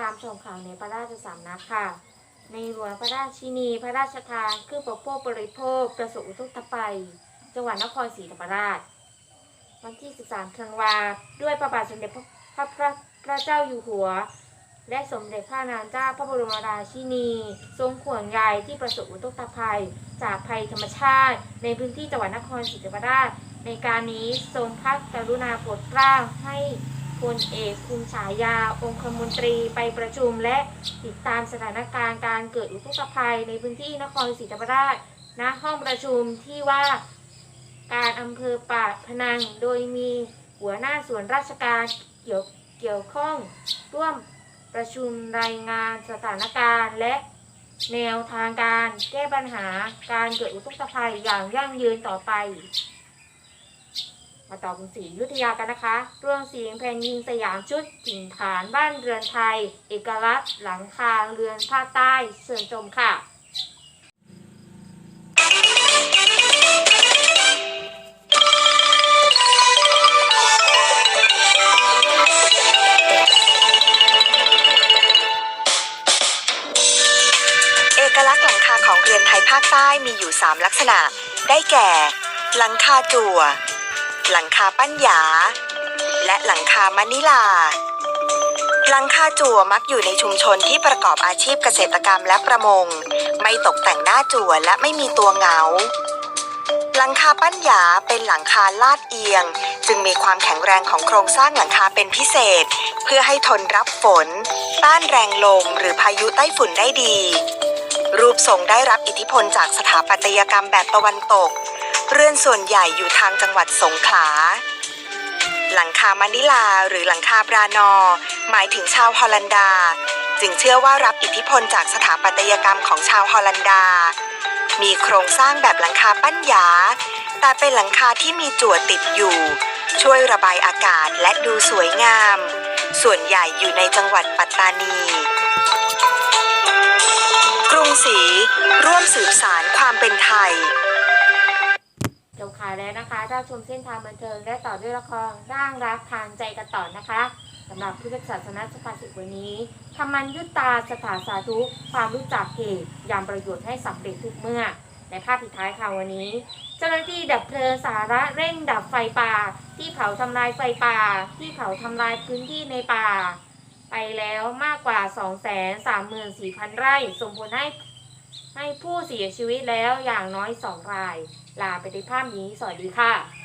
ตามชมข่าวในพระราชสำนักค่ะ ในหลวงพระราชินี พระราชทานเครื่องประโภคบริโภค ประสบอุทกภัยจังหวัดนครศรีธรรมราช วันที่ 13ธันวาด้วยพระบาทสมเด็จพระพระพระพระเจ้าอยู่หัว และสมเด็จพระนางเจ้าพระบรมราชินี ทรงห่วงใยที่ประสบอุทกภัย จากภัยธรรมชาติ ในพื้นที่จังหวัดนครศรีธรรมราช ในการนี้ทรงพระกรุณาโปรดเกล้าให้ พลเอกคุณฉายา องคมนตรีไปประชุมและติดตามสถานการณ์การเกิดอุทกภัยในพื้นที่นครศรีธรรมราชณห้องประชุมที่ว่าการอำเภอปากพนังโดยมีหัวหน้าส่วนราชการเกี่ยวเกี่ยวข้อง ร่วมประชุมรายงานสถานการณ์ และแนวทางการแก้ปัญหาการเกิดอุทกภัยอย่างยั่งยืนต่อไป มาต่อกรุงศรียุทธยากันนะคะ เรื่องเสียงแผ่นดินสยามชุดถิ่นฐานบ้านเรือนไทย เอกลักษณ์หลังคาเรือนภาคใต้เชิญชมค่ะเอกลักษณ์หลังคาของเรือนไทยภาคใต้มีอยู่ 3 ลักษณะ ได้แก่ หลังคาจั่ว หลังคาปั้นหยา และหลังคามะนิลา หลังคาจั่วมักอยู่ในชุมชนที่ประกอบอาชีพเกษตรกรรมและประมง ไม่ตกแต่งหน้าจั่วและไม่มีตัวเหงา หลังคาปั้นหยาเป็นหลังคาลาดเอียง จึงมีความแข็งแรงของโครงสร้างหลังคาเป็นพิเศษ เพื่อให้ทนรับฝน ต้านแรงลมหรือพายุใต้ฝุ่นได้ดีรูปทรงได้รับอิทธิพลจากสถาปัตยกรรมแบบตะวันตก เรือนส่วนใหญ่อยู่ทางจังหวัดสงขลา หลังคามะนิลาหรือหลังคาบรานอ หมายถึงชาวฮอลันดา จึงเชื่อว่ารับอิทธิพลจากสถาปัตยกรรมของชาวฮอลันดา มีโครงสร้างแบบหลังคาปั้นหยา แต่เป็นหลังคาที่มีจั่วติดอยู่ ช่วยระบายอากาศและดูสวยงาม ส่วนใหญ่อยู่ในจังหวัดปัตตานีกรุงศรีร่วมสืบสารความเป็นไทย ข่าแล้วนะคะถ้าชมเส้นทางบันเทิงและต่อด้วยละครร่างรักทางใจกันต่อนะคะสำหรับพุทธศาสนาสภาสิกวันนี้ธรรมัญยุตตาสถาสาธุความรู้จักเหตุยามประโยชน์ให้สำเร็จทุกเมื่อ ในภาพปิดท้ายค่ะวันนี้ เจ้าหน้าที่ดับเพลิงสาระเร่งดับไฟป่า ที่เผาทำลายไฟป่า ที่เผาทำลายพื้นที่ในป่า ไปแล้วมากกว่า 234,000 ไร่ส่งผลให้ให้ผู้เสียชีวิตแล้วอย่างน้อย 2 ราย ลาไปในภาพนี้ สวัสดีค่ะ